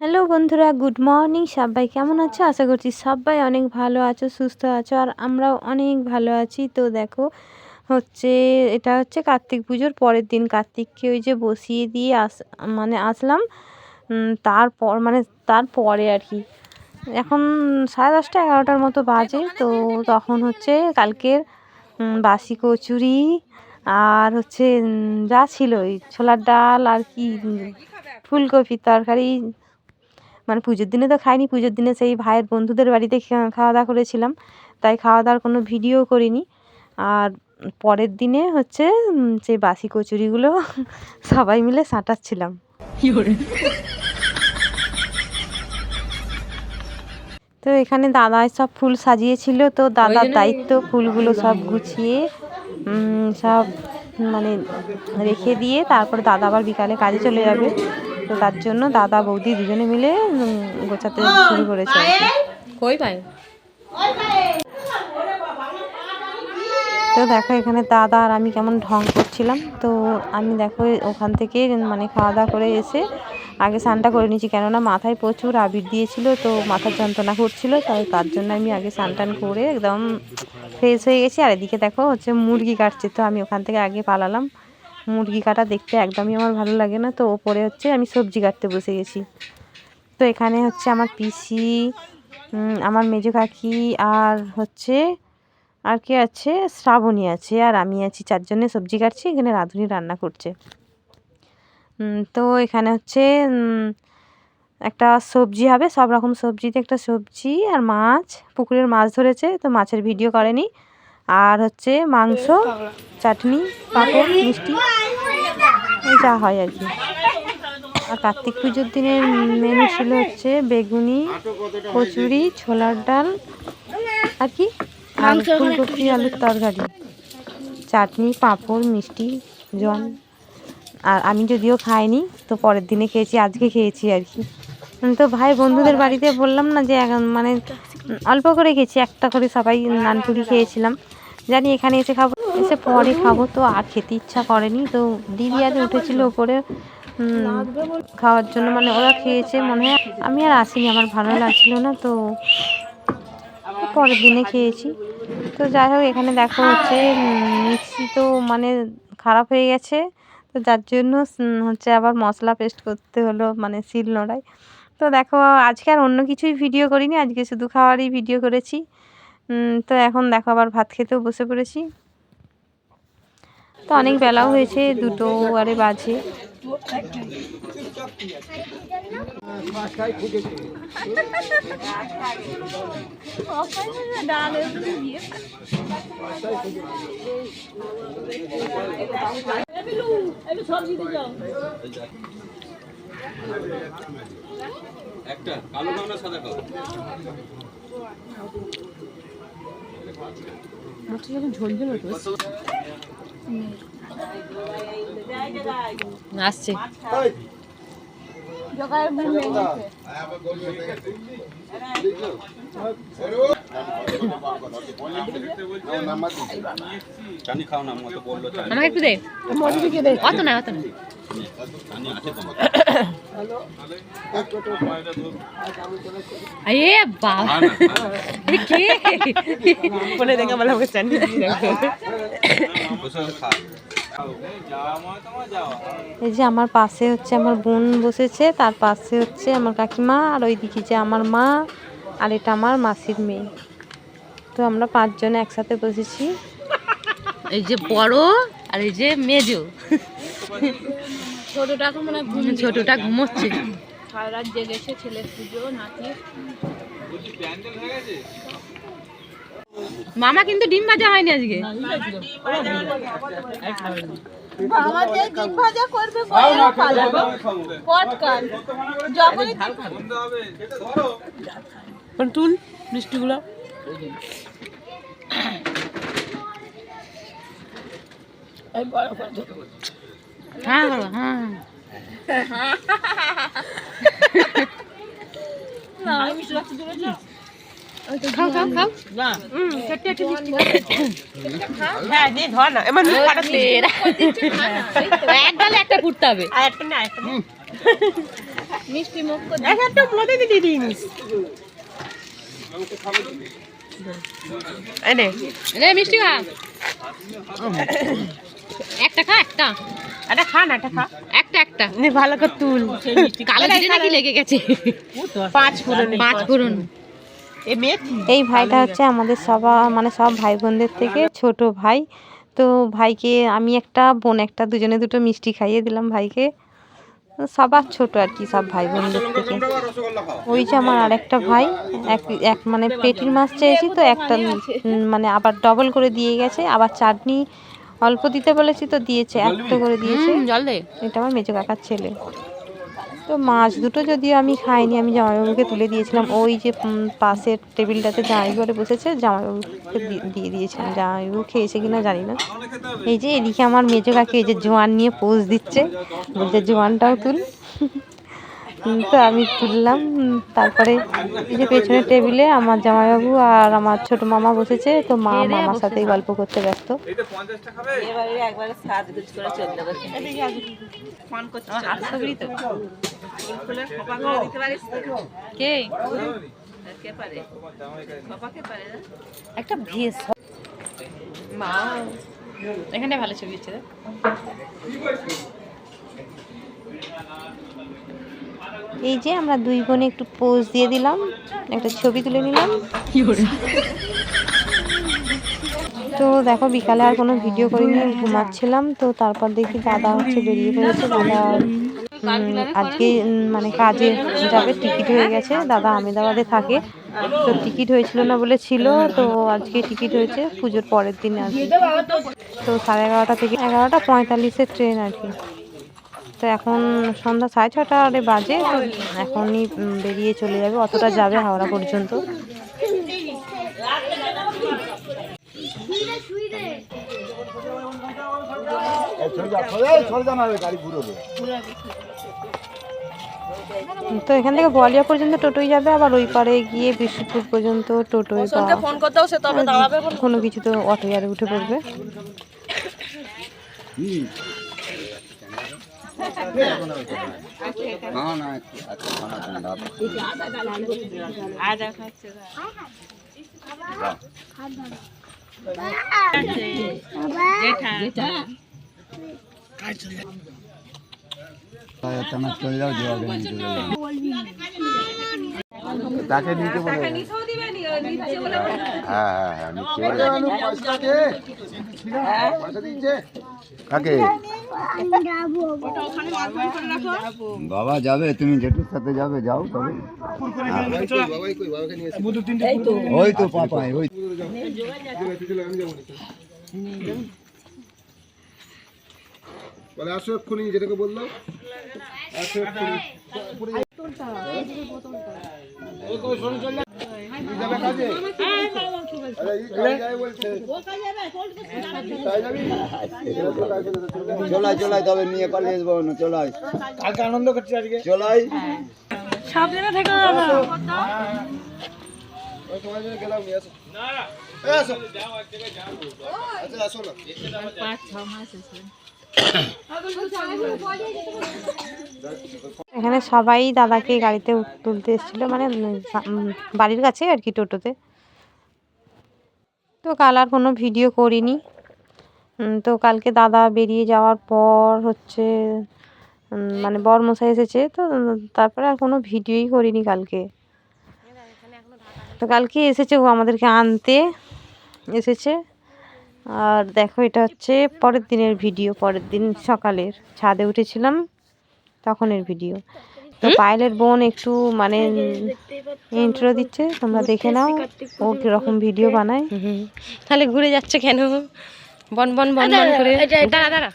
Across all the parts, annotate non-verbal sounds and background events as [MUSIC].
Hello বন্ধুরা, good morning. সবাই কেমন আছো? আশা করছি সবাই অনেক ভালো আছো, সুস্থ আছো, আর আমরাও অনেক ভালো আছি। তো দেখো, হচ্ছে, এটা হচ্ছে কার্তিক পুজোর পরের দিন। কার্তিককে ওই যে বসিয়ে দিয়ে আস মানে আসলাম। তারপর মানে তারপরে আর কি। এখন সাড়ে দশটা, এগারোটার মতো বাজে, তো তখন হচ্ছে কালকের বাসি কচুরি আর হচ্ছে যা ছিল ওই ছোলার ডাল আর কি ফুলকপির তরকারি। মানে পুজোর দিনে তো খাইনি, পুজোর দিনে সেই ভাইয়ের বন্ধুদের বাড়িতে খাওয়া দাওয়া করেছিলাম। তাই খাওয়া দাওয়ার কোনো ভিডিও করিনি। আর পরের দিনে হচ্ছে সেই বাসি কচুরিগুলো [LAUGHS] সবাই মিলে সাঁটাচ্ছিলাম। তো এখানে দাদা সব ফুল সাজিয়েছিল তো দাদার দায়িত্ব ফুলগুলো সব গুছিয়ে সব মানে রেখে দিয়ে তারপরে দাদা আবার বিকালে কাজে চলে যাবে। তো তার জন্য দাদা বৌদি দুজনে মিলে গোছাতে শুরু করেছে কই পাই তো দেখো এখানে দাদা আর আমি কেমন ঢং করছিলাম। তো আমি দেখো ওখান থেকে মানে খাওয়া দাওয়া করে এসে আগে স্নানটা করে নিয়েছি, কেননা মাথায় প্রচুর আবির দিয়েছিল, তো মাথার যন্ত্রণা করছিল, তাই তার জন্য আমি আগে স্নান টান করে একদম ফ্রেশ হয়ে গেছি। আর এদিকে দেখো হচ্ছে মুরগি কাটছে, তো আমি ওখান থেকে আগে পালালাম। মুরগি কাটা দেখতে একদমই আমার ভালো লাগে না, তো ওপরে হচ্ছে আমি সবজি কাটতে বসে গেছি। তো এখানে হচ্ছে আমার পিসি আমার মেজো কাকি আর হচ্ছে, আর কে আছে? শ্রাবণী আছে, আর আমি আছি, চারজনে সবজি কাটছি, এখানে রাঁধুনি রান্না করছে। তো এখানে হচ্ছে একটা সবজি হবে সব রকম সবজিতে একটা সবজি আর মাছ পুকুরের মাছ ধরেছে তো মাছের ভিডিও করেনি। আর হচ্ছে মাংস চাটনি পাঁপড় মিষ্টি যা হয় আর কি। আর কার্তিক পুজোর দিনের মেনু ছিল হচ্ছে বেগুনি কচুরি ছোলার ডাল আর কি? আর ফুলকপি আলুর তরকারি। চাটনি পাঁপড় মিষ্টি জল। আর আমি যদিও খাইনি, তো পরের দিনে খেয়েছি, আজকে খেয়েছি আর কি। তো ভাই বন্ধুদের বাড়িতে বললাম না যে মানে অল্প করে খেয়েছি, একটা করে সবাই নানপুরি খেয়েছিলাম। জানি এখানে এসে খাব, এসে পরে খাব, তো আর খেতে ইচ্ছা করেনি, তো দিদি আজ উঠেছিল ওপরে খাওয়ার জন্য মানে ওরা খেয়েছে মনে হয়, আমি আর আসিনি, আমার ভালো লাগছিল না, তো পরের দিনে খেয়েছি। তো যাই হোক, এখানে দেখা হচ্ছে মিক্সি তো মানে খারাপ হয়ে গেছে তো যার জন্য হচ্ছে আবার মশলা পেস্ট করতে হলো মানে শিল নোড়ায়। তো দেখো আজকে আর অন্য কিছুই ভিডিও করিনি আজকে শুধু খাওয়ারই ভিডিও করেছি। তো এখন দেখো আবার ভাত খেতেও বসে পড়েছি। তো অনেক বেলাও হয়েছে দুটো আরে বাজে। [LAUGHS] [LAUGHS] একটা কালো খাও না সাদা খাও আসছে যখন মতো বলল চানি আমাকে একটু দে। অত না অত না। চানি আছে তোমার এ বাবা এ এই যে আমার পাশে হচ্ছে আমার বোন বসেছে তার পাশে হচ্ছে আমার কাকিমা আর ওইদিকে যে আমার মা আর এটা আমার মাসির মেয়ে। তো আমরা পাঁচজনে একসাথে বসেছি। এই যে বড় আর এই যে মেজো। ছোটটা মনে ছোটটা ঘুমোচ্ছে। সারা রাত জেগেছে ছেলে পুজো নাতি মামা কিন্তু ডিম ভাজা হয়নি আজকে। তুল মিষ্টিগুলো হ্যাঁ বাবা, হ্যাঁ। খাও খাও। খাও হ্যাঁ দিয়ে ধর না এমন মুখ ফাটাচ্ছিস। এক ডালে একটা কুটতে হবে আর একটা। না একটা মিষ্টি মুখ। করে এক একটা মধ্যে দিয়ে দিস এই নে রে মিষ্টি খা একটা। খা একটা। একটা। খা না একটা খা একটা। একটা। নে ভালো করে তুল কালো জিরে নাকি লেগে গেছে পাঁচ ফুরন পাঁচ ফোড়ন। এই ভাইটা হচ্ছে আমাদের সবা মানে সব ভাই বোনদের থেকে ছোট ভাই। তো ভাইকে আমি একটা বোন একটা দুজনে দুটো মিষ্টি খাইয়ে দিলাম ভাইকে। সবার ছোট আর কি সব ভাই বোনদের থেকে। ওই যে আমার আরেকটা ভাই এক এক মানে পেটির মাছ চেয়েছি তো একটা মানে আবার ডবল করে দিয়ে গেছে আবার চাটনি অল্প দিতে বলেছি তো দিয়েছে একটা করে দিয়েছে। এটা আমার মেজো কাকার ছেলে। তো মাছ দুটো যদিও আমি খাইনি, আমি জামাইবাবুকে তুলে দিয়েছিলাম। ওই যে পাশের টেবিলটাতে জামাইবাবু বসেছে, জামাইবাবুকে দিয়ে দিয়েছিলাম। জামাইবাবু খেয়েছে কি না জানি না। এই যে, এদিকে আমার মেজো কাকি, এই যে জোয়ান নিয়ে পোজ দিচ্ছে। বলছে, জোয়ানটাও তুল। তো আমি তুললাম তারপরে এই যে পেছনের টেবিলে আমার জামাইবাবু আর আমার ছোট মামা বসেছে তো মা মামার সাথেই গল্প করতে ব্যস্ত। কে? একটা ভেস মা। এখানে ভালো ছবি হচ্ছে এই যে আমরা দুই বোনে একটু পোজ দিয়ে দিলাম, একটা ছবি তুলে নিলাম। তো দেখো, বিকালে আর কোনো ভিডিও করিনি ঘুমাচ্ছিলাম, তো তারপর দেখি দাদা হচ্ছে, বেরিয়ে পড়েছে দাদা আজকে মানে কাজে যাবে, টিকিট হয়ে গেছে, দাদা আমেদাবাদে থাকে। তো টিকিট হয়েছিল না বলে ছিল, তো আজকে টিকিট হয়েছে, পুজোর পরের দিন আর তো সাড়ে এগারোটা থেকে, এগারোটা পঁয়তাল্লিশের ট্রেন আর কি। তো এখন সন্ধ্যা সাড়ে ছটা আরে বাজে তো এখনই বেরিয়ে চলে যাবে অতটা যাবে হাওড়া পর্যন্ত। তো এখান থেকে গোয়ালিয়া পর্যন্ত টোটোই যাবে আবার ওই পারে গিয়ে বিষ্ণুপুর পর্যন্ত টোটোয় বা ফোন করতেও সে তবে দাঁড়াবে কোনো কিছু তো অটো আর উঠে পড়বে। তাকে নিতে বলে। হ্যাঁ হ্যাঁ হ্যাঁ কাকে? বাবা যাবে তুমি জেঠুর সাথে যাবে যাও তবে। ওই তো পাপাই ওই বলে আসো এক্ষুনি যেটাকে বললাম। আসো এক্ষুনি। যাবে কাজে? আরে, এই কাজে যাবে বলছে। কাজে যাবি? চলাই চলাই তবে নিয়ে পালিয়ে যাব না চলাই কালকে আনন্দ করছি আজকে চলাই না। এখানে সবাই দাদাকে গাড়িতে তুলতে এসেছিল মানে বাড়ির কাছে আর কি টোটোতে তো কাল আর কোনো ভিডিও করিনি। তো কালকে দাদা বেরিয়ে যাওয়ার পর হচ্ছে মানে বর মশাই এসেছে, তো তারপরে আর কোনো ভিডিওই করিনি কালকে। তো কালকে এসেছে ও আমাদেরকে আনতে, এসেছে। আর দেখো এটা হচ্ছে পরের দিনের ভিডিও, পরের দিন সকালের। ছাদে উঠেছিলাম, তখনের ভিডিও। তো পায়েলের বোন একটু মানে ইন্ট্রো দিচ্ছে তোমরা দেখে নাও ও কীরকম ভিডিও বানায়। তাহলে ঘুরে যাচ্ছে কেন? বন বন বন বন করে। দাঁড়া দাঁড়া।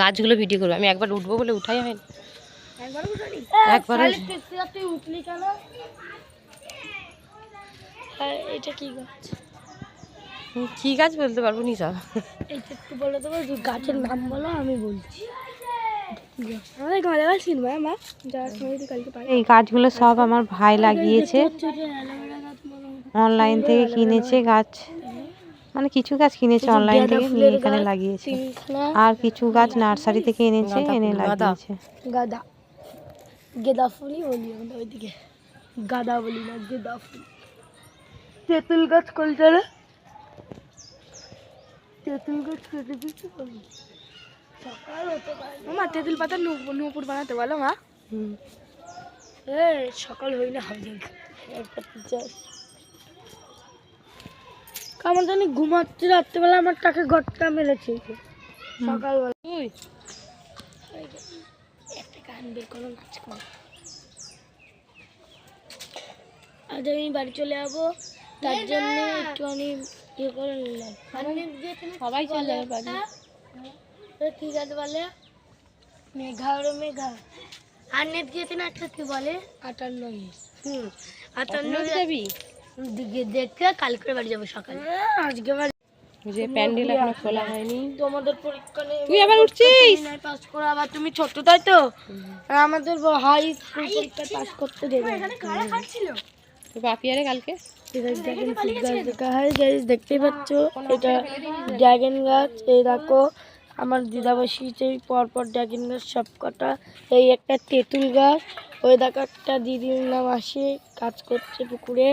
গাছগুলো ভিডিও করব। আমি একবার উঠবো বলে উঠাই হয়নি একবার তুই উঠলি কেন? এটা কি গাছ? কি গাছ বলতে পারব নি সব? একটু বলে দেবো গাছের নাম বলো আমি বলছি। এই গাছগুলো সব আমার ভাই লাগিয়েছে। অনলাইন থেকে কিনেছে গাছ। মানে কিছু গাছ কিনেছে অনলাইন থেকে নিয়ে এখানে লাগিয়েছে। আর কিছু গাছ নার্সারি থেকে এনেছে এনে লাগিয়েছে। গাদা। গেদা ফুলই বলি আমরা ওইদিকে। গাদা বলি না গেদা ফুল। তেঁতুল গাছ কোনটা রে তেঁতুল গাছ কেটে দিতে পারি সকাল হতে পারে মা তেঁতুল পাতা নূপুর নূপুর বানাতে বলো মা। সকাল হই না হবে কেমন জানি ঘুমাচ্ছি রাত্রেবেলা আমার টাকে ঘরটা মেরেছে। সকালবেলা। ওই। একটা গান বের করো নাচ করো। আজ আমি বাড়ি চলে যাব। তার জন্য একটু একটুখানি ইয়ে করে নিলাম। সবাই চলে যাবে বাড়ি। তো ঠিক আছে বলে মেঘা ওরে মেঘা আর নেট গিয়েছে না একটা কি বলে আটান্ন হুম আটান্ন যাবি দিকে দেখে কাল করে বাড়ি যাব সকালে আজকে বাড়ি যে প্যান্ডেল এখনও খোলা হয়নি। তোমাদের পরীক্ষা নেই তুই আবার উঠছিস? পাস করে আবার তুমি ছোট তাই তো? আর আমাদের হাই স্কুল পরীক্ষা পাস করতে দেবে তো বাপি আরে কালকে? ড্রাগন ফ্রুট গাছ দেখা হয় দেখতেই পাচ্ছ। এটা ড্রাগন গাছ এই দেখো। আমার দিদা বসিয়েছে পরপর ড্রাগন গাছ সব কটা এই একটা তেঁতুল গাছ ওই দেখো একটা দিদির নাম আসে কাজ করছে পুকুরে।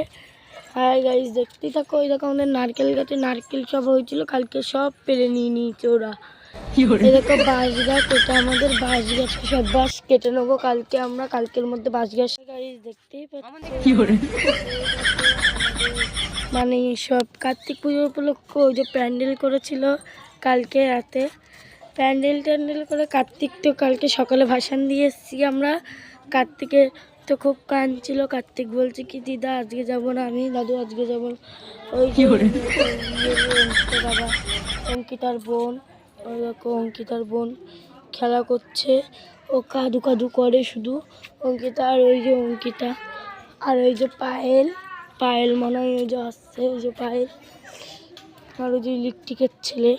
হ্যাঁ গাইজ দেখতেই থাকো ওই দেখো আমাদের নারকেল গাছে নারকেল সব হয়েছিল কালকে সব পেরে নিয়ে নিয়েছে ওরা। এই দেখো বাঁশ গাছ এটা আমাদের বাঁশ গাছ সব বাঁশ কেটে নেব কালকে আমরা কালকের মধ্যে বাঁশ গাছ। গাড়ি দেখতেই পাচ্ছি? মানে সব কার্তিক পুজো উপলক্ষে ওই যে প্যান্ডেল করেছিল কালকে রাতে। প্যান্ডেল ট্যান্ডেল করে কার্তিক তো কালকে সকালে ভাসান দিয়ে এসেছি আমরা। কার্তিকের তো খুব কাঁদছিল কার্তিক বলছে কি দিদা আজকে যাব না আমি দাদু আজকে যাব ওই বাবা অঙ্কিতার বোন ওই দেখো অঙ্কিতার বোন খেলা করছে। ও কাদু কাদু করে শুধু। অঙ্কিতা আর ওই যে অঙ্কিতা। আর ওই যে পায়েল। পায়েল মনে হয় ওই যে আসছে ওই যে পায়েল। আর ওই যে ইলেকট্রিকের ছেলে।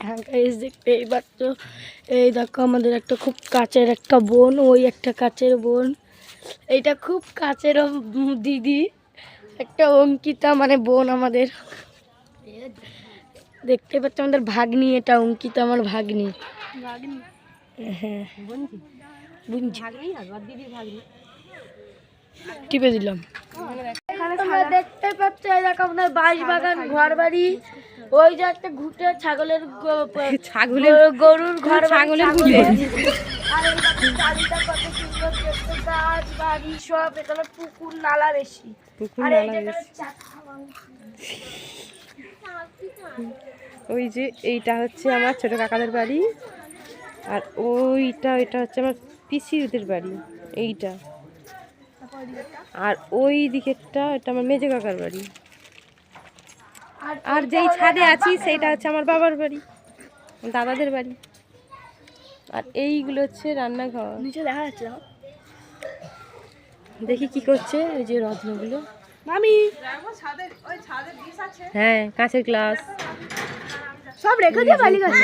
হ্যাঁ গাইজ দেখতে এইবার তো এই দেখো আমাদের একটা খুব কাছের একটা বোন ওই একটা কাছের বোন। এইটা খুব কাছের দিদি একটা অঙ্কিতা মানে বোন আমাদের। দেখতে পাচ্ছ আমাদের ভাগ্নি এটা অঙ্কিতা আমার ভাগ্নি। হ্যাঁ। টিপে দিলাম। তোমরা দেখতে পাচ্ছ এই দেখো আপনার বাঁশ বাগান ঘর বাড়ি ওই যে একটা ঘুটে ছাগলের ছাগলের গরুর ঘর ছাগলের। বলছিস? আর এই চারিটা কত সুন্দর দেখতে গাছ বাড়ি সব এখানে পুকুর নালা বেশি। পুকুর আর এই নালা যে বেশি। ওই যে এইটা হচ্ছে আমার ছোট কাকাদের বাড়ি। আর ওইটা ওইটা হচ্ছে আমার পিসিদের বাড়ি। এইটা। আর ওই দিকেরটা এটা আমার মেজে কাকার বাড়ি। আর যেই ছাদে আছি সেইটা হচ্ছে আমার বাবার বাড়ি দাদাদের বাড়ি। আর এইগুলো হচ্ছে রান্নাঘর। নিচে দেখা যাচ্ছে দেখি। কি করছে এই যে রত্নগুলো। মামি! হ্যাঁ কাঁচের গ্লাস। সব রেখে দিয়ে বালি গাছে।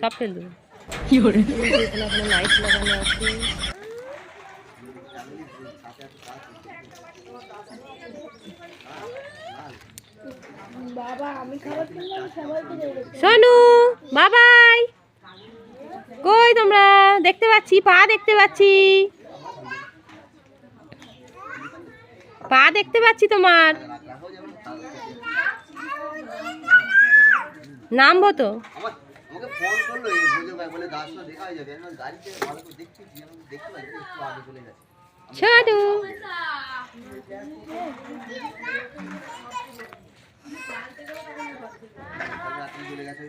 সব ফেল দেবো লাইট লাগানো আছে বাবা আমি খাবার কিনলাম সবাইকে দেবো সোনু বাবাই কই তোমরা? দেখতে পাচ্ছি পা দেখতে পাচ্ছি। পা দেখতে পাচ্ছি তোমার। নামবো তো। ফোন করল এই ভাই বলে দাস না দেখা হয়ে যাবে। আমি গাড়িতে ভালো করে দেখতেছি আমি দেখতে পাচ্ছি একটু আগে চলে গেছে। গেছে।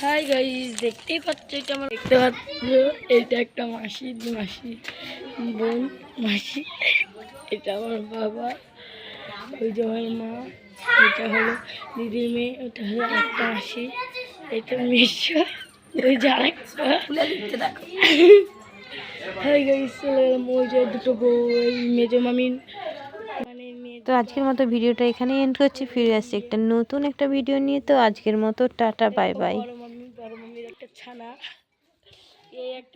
হাই গাইস দেখতেই পাচ্ছ এটা আমার দেখতে পাচ্ছ? এটা একটা মাসি মাসি বোন মাসি। এটা আমার বাবা। ওই যে আমার মা এটা হলো দিদির মেয়ে ওটা হলো একটা মাসি এটা মেশো ওই যে আরেকটা। হাই গাইস চলে গেলাম ওই যে দুটো বউ ওই মেজো মামি মানে মেয়ে তো আজকের মতো ভিডিওটা এখানে এন্ড করছি ফিরে আসছি একটা নতুন একটা ভিডিও নিয়ে। তো আজকের মতো টাটা বাই বাই একটা ছানা। এই একটা